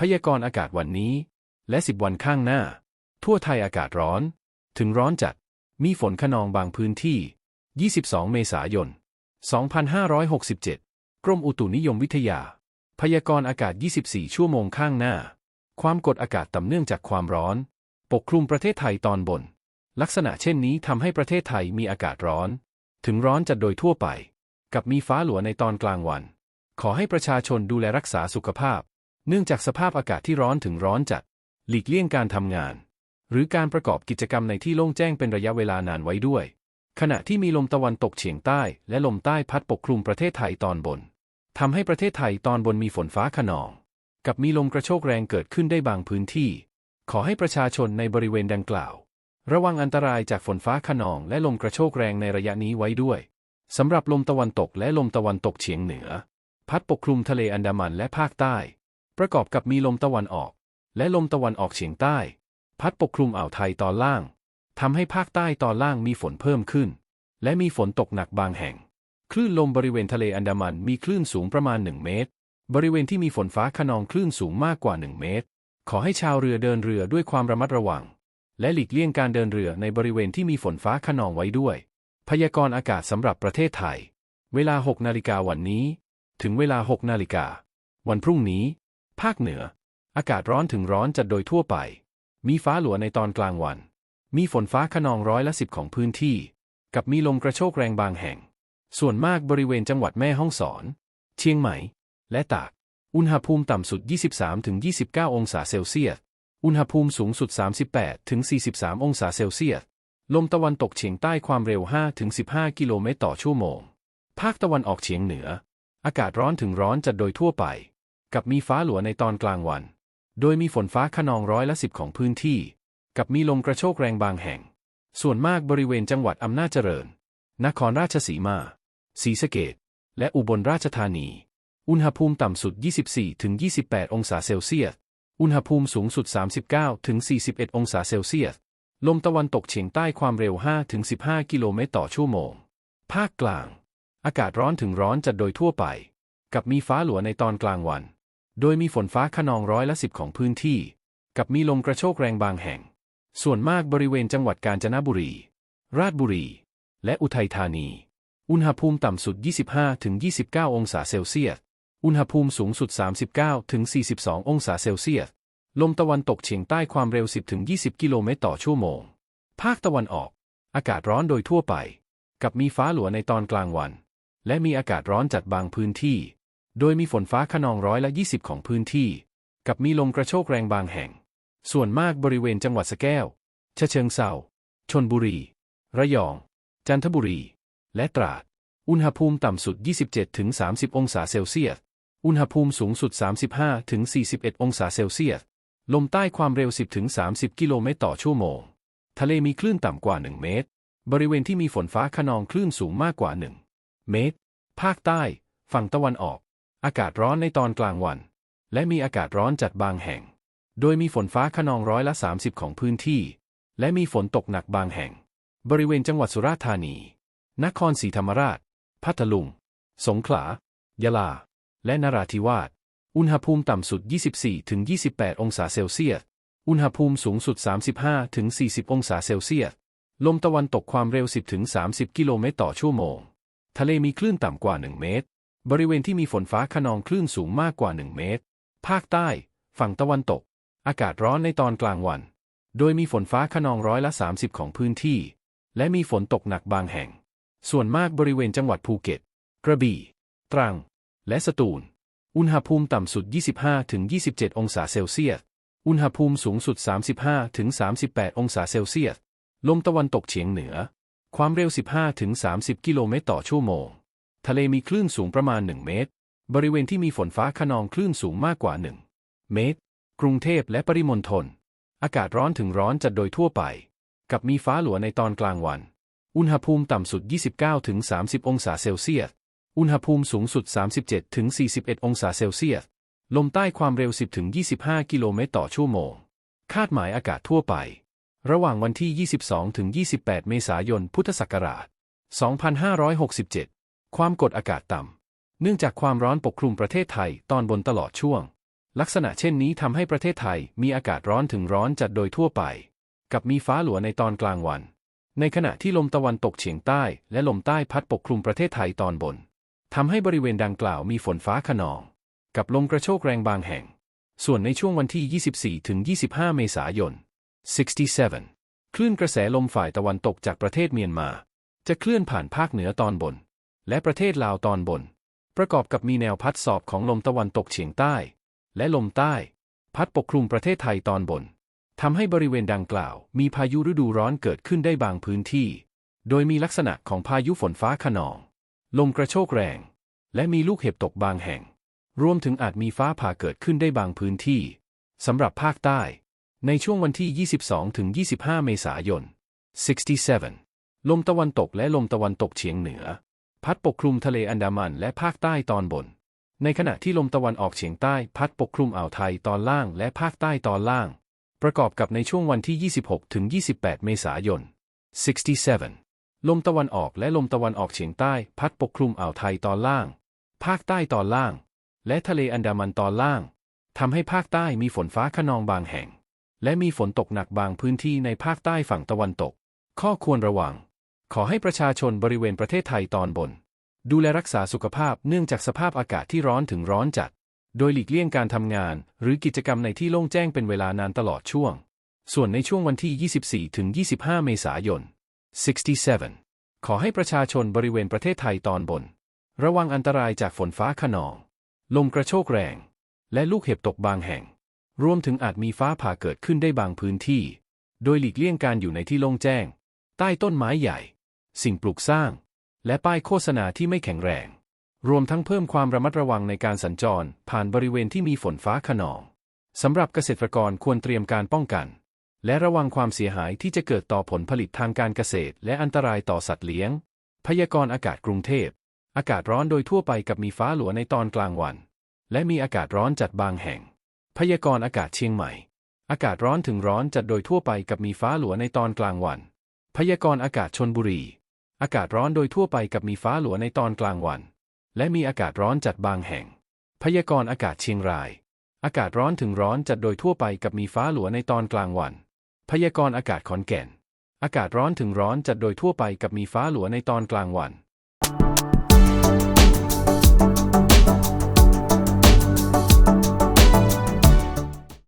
พยากรณ์อากาศวันนี้ และ 10 วันข้างหน้า ทั่วไทยอากาศร้อน ถึงร้อนจัด มีฝนขนองบางพื้นที่ 22 เมษายน 2567 กรมอุตุนิยมวิทยา พยากรณ์อากาศ 24 ชั่วโมงข้างหน้า ความกดอากาศต่ำเนื่องจากความร้อน ปกคลุมประเทศไทยตอนบน ลักษณะเช่นนี้ทำให้ประเทศไทยมีอากาศร้อน ถึงร้อนจัดโดยทั่วไป กับมีฟ้าหลัวในตอนกลางวัน ขอให้ประชาชนดูแลรักษาสุขภาพ เนื่องจากสภาพอากาศที่ร้อนถึงร้อนจัด หลีกเลี่ยงการทำงาน หรือการประกอบกิจกรรมในที่โล่งแจ้งเป็นระยะเวลานานไว้ด้วย ขณะที่มีลมตะวันตกเฉียงใต้ และลมใต้พัดปกคลุมประเทศไทยตอนบนทำให้ประเทศไทยตอนบนมีฝนฟ้าขนอง กับมีลมกระโชกแรงเกิดขึ้นได้บางพื้นที่ ขอให้ประชาชนในบริเวณดังกล่าว ระวังอันตรายจากฝนฟ้าขนอง และลมกระโชกแรงในระยะนี้ไว้ด้วยสำหรับลมตะวันตกและลมตะวันตกเฉียงเหนือ พัดปกคลุมทะเลอันดามันและภาคใต้ ประกอบกับมีลมตะวันออก และลมตะวันออกเฉียงใต้ พัดปกคลุมอ่าวไทยตอนล่างทำให้ภาคใต้ตอนล่างมีฝนเพิ่มขึ้น และมีฝนตกหนักบางแห่ง คลื่นลมบริเวณทะเลอันดามันมีคลื่นสูงประมาณ 1 เมตร บริเวณที่มีฝนฟ้าขนองคลื่นสูงมากกว่า 1 เมตร ขอให้ชาวเรือเดินเรือด้วยความระมัดระวัง และหลีกเลี่ยงการเดินเรือในบริเวณที่มีฝนฟ้าขนองไว้ด้วย พยากรณ์อากาศสำหรับประเทศไทย เวลา 6 นาฬิกาวันนี้ ถึงเวลา 6 นาฬิกาวันพรุ่งนี้ ภาคเหนือ อากาศร้อนถึงร้อนจัดโดยทั่วไป มีฟ้าหลัวในตอนกลางวัน มีฝนฟ้าขนองร้อยละสิบของพื้นที่ กับมีลมกระโชกแรงบางแห่ง ส่วนมากบริเวณจังหวัดแม่ฮ่องสอน เชียงใหม่ และตาก อุณหภูมิต่ำสุด 23-29 องศาเซลเซียส อุณหภูมิสูงสุด 38-43 องศาเซลเซียส ลมตะวันตกเฉียงใต้ความเร็ว 5-15 กิโลเมตรต่อชั่วโมง ภาคตะวันออกเฉียงเหนือ อากาศร้อนถึงร้อนจัดโดยทั่วไป กับมีฟ้าหลัวในตอนกลางวัน โดยมีฝนฟ้าขนองร้อยละสิบของพื้นที่ กับมีลมกระโชกแรงบางแห่ง ส่วนมากบริเวณจังหวัดอำนาจเจริญ นครราชสีมา ศรีสะเกดและอุบลราชธานี อุณหภูมิต่ำสุด 24-28 องศาเซลเซียส อุณหภูมิสูงสุด 39-41 องศาเซลเซียส ลมตะวันตกเฉียงใต้ความเร็ว 5-15 กิโลเมตรต่อชั่วโมง ภาคกลาง อากาศร้อนถึงร้อนจัดโดยทั่วไป กับมีฟ้าหลัวในตอนกลางวัน โดยมีฝนฟ้าขนองร้อยละสิบของพื้นที่ กับมีลมกระโชกแรงบางแห่ง ส่วนมากบริเวณจังหวัดกาญจนบุรี ราชบุรี และอุทัยธานี อุณหภูมิต่ำสุด 25-29 องศาเซลเซียส อุณหภูมิสูงสุด 39-42 องศาเซลเซียส ลมตะวันตกเฉียงใต้ความเร็ว 10-20 กิโลเมตรต่อชั่วโมง ภาคตะวันออก อากาศร้อนโดยทั่วไป กับมีฟ้าหลัวในตอนกลางวัน และมีอากาศร้อนจัดบางพื้นที่ โดยมีฝนฟ้าขนองร้อยละ 20 ของพื้นที่ กับมีลมกระโชกแรงบางแห่ง ส่วนมากบริเวณจังหวัดสะแก้วฉะเชิงเซาชนบุรี ระยอง จันทบุรี และตราด อุณหภูมิต่ำสุด 27-30 องศาเซลเซียส อุณหภูมิสูงสุด 35-41 องศาเซลเซียส ลมใต้ความเร็ว 10-30 กิโลเมตรต่อชั่วโมง ทะเลมีคลื่นต่ำกว่า 1 เมตร บริเวณที่มีฝนฟ้าขนองคลื่นสูงมากกว่า 1 เมตร ภาคใต้ ฝั่งตะวันออก อากาศร้อนในตอนกลางวัน และมีอากาศร้อนจัดบางแห่ง โดยมีฝนฟ้าขนองร้อยละ 30 ของพื้นที่ และมีฝนตกหนักบางแห่ง บริเวณจังหวัดสุราษฎร์ธานี นครศรีธรรมราช พัทลุง สงขลา ยะลา และนราธิวาส อุณหภูมิต่ำสุด 24-28 องศาเซลเซียส อุณหภูมิสูงสุด 35-40 องศาเซลเซียส ลมตะวันตกความเร็ว 10-30 กิโลเมตรต่อชั่วโมง ทะเลมีคลื่นต่ำกว่า 1 เมตร บริเวณที่มีฝนฟ้าขนองคลื่นสูงมากกว่า 1 เมตร ภาคใต้ ฝั่งตะวันตก อากาศร้อนในตอนกลางวัน โดยมีฝนฟ้าขนองร้อยละ 30 ของพื้นที่ และมีฝนตกหนักบางแห่ง ส่วนมากบริเวณจังหวัดภูเก็ต กระบี่ ตรัง และสตูล อุณหภูมิต่ำสุด 25-27 องศาเซลเซียส อุณหภูมิสูงสุด 35-38 องศาเซลเซียส ลมตะวันตกเฉียงเหนือ ความเร็ว 15-30 กิโลเมตรต่อชั่วโมง ทะเลมีคลื่นสูงประมาณ 1 เมตร บริเวณที่มีฝนฟ้าขนองคลื่นสูงมากกว่า 1 เมตร กรุงเทพและปริมณฑล อากาศร้อนถึงร้อนจัดโดยทั่วไป กับมีฟ้าหลัวในตอนกลางวัน อุณหภูมิต่ำสุด 29-30 องศาเซลเซียส อุณหภูมิสูงสุด 37-41 องศาเซลเซียส ลมใต้ความเร็ว 10-25 กิโลเมตรต่อชั่วโมง คาดหมายอากาศทั่วไป ระหว่างวันที่ 22-28 เมษายน พุทธศักราช 2567 ความกดอากาศต่ำ เนื่องจากความร้อนปกคลุมประเทศไทยตอนบนตลอดช่วง ลักษณะเช่นนี้ทำให้ประเทศไทยมีอากาศร้อนถึงร้อนจัดโดยทั่วไป กับมีฟ้าหลัวในตอนกลางวัน ในขณะที่ลมตะวันตกเฉียงใต้และลมใต้พัดปกคลุมประเทศไทยตอนบนทำให้บริเวณดังกล่าวมีฝนฟ้าขนอง กับลมกระโชกแรงบางแห่ง ส่วนในช่วงวันที่ 24ถึง25 เมษายน 67 คลื่นกระแสลมฝ่ายตะวันตกจากประเทศเมียนมา จะเคลื่อนผ่านภาคเหนือตอนบน และประเทศลาวตอนบน ประกอบกับมีแนวพัดสอบของลมตะวันตกเฉียงใต้ และลมใต้ พัดปกคลุมประเทศไทยตอนบนทำให้บริเวณดังกล่าว มีพายุฤดูร้อนเกิดขึ้นได้บางพื้นที่ โดยมีลักษณะของพายุฝนฟ้าขนอง ลมกระโชกแรง และมีลูกเห็บตกบางแห่ง รวมถึงอาจมีฟ้าผ่าเกิดขึ้นได้บางพื้นที่สำหรับภาคใต้ ในช่วงวันที่ 22 ถึง 25 เมษายน 67 ลมตะวันตกและลมตะวันตกเฉียงเหนือ พัดปกคลุมทะเลอันดามันและภาคใต้ตอนบน ในขณะที่ลมตะวันออกเฉียงใต้พัดปกคลุมอ่าวไทยตอนล่างและภาคใต้ตอนล่าง ประกอบกับในช่วงวันที่ 26 ถึง 28 เมษายน 67 ลมตะวันออกและลมตะวันออกเฉียงใต้ พัดปกคลุมอ่าวไทยตอนล่าง ภาคใต้ตอนล่าง และทะเลอันดามันตอนล่างทำให้ภาคใต้มีฝนฟ้าขนองบางแห่ง และมีฝนตกหนักบางพื้นที่ในภาคใต้ฝั่งตะวันตก ข้อควรระวัง ขอให้ประชาชนบริเวณประเทศไทยตอนบน ดูแลรักษาสุขภาพเนื่องจากสภาพอากาศที่ร้อนถึงร้อนจัด โดยหลีกเลี่ยงการทำงาน หรือกิจกรรมในที่โล่งแจ้งเป็นเวลานานตลอดช่วง ส่วนในช่วงวันที่ 24 ถึง 25 เมษายน 67 ขอให้ประชาชนบริเวณประเทศไทยตอนบน ระวังอันตรายจากฝนฟ้าขนอง ลมกระโชกแรง และลูกเห็บตกบางแห่ง รวมถึงอาจมีฟ้าผ่าเกิดขึ้นได้บางพื้นที่ โดยหลีกเลี่ยงการอยู่ในที่โล่งแจ้ง ใต้ต้นไม้ใหญ่ สิ่งปลูกสร้าง และป้ายโฆษณาที่ไม่แข็งแรง รวมทั้งเพิ่มความระมัดระวังในการสัญจร ผ่านบริเวณที่มีฝนฟ้าขนองสำหรับเกษตรกรควรเตรียมการป้องกัน และระวังความเสียหายที่จะเกิดต่อผลผลิตทางการเกษตร และอันตรายต่อสัตว์เลี้ยง พยากรณ์อากาศกรุงเทพ อากาศร้อนโดยทั่วไปกับมีฟ้าหลัวในตอนกลางวัน และมีอากาศร้อนจัดบางแห่ง พยากรณ์อากาศเชียงใหม่ อากาศร้อนถึงร้อนจัดโดยทั่วไปกับมีฟ้าหลัวในตอนกลางวัน พยากรณ์อากาศชนบุรี อากาศร้อนโดยทั่วไปกับมีฟ้าหลัวในตอนกลางวัน และมีอากาศร้อนจัดบางแห่ง พยากรณ์อากาศเชียงราย อากาศร้อนถึงร้อนจัดโดยทั่วไปกับมีฟ้าหลัวในตอนกลางวัน พยากรณ์อากาศขอนแก่น อากาศร้อนถึงร้อนจัดโดยทั่วไปกับมีฟ้าหลัวในตอนกลางวัน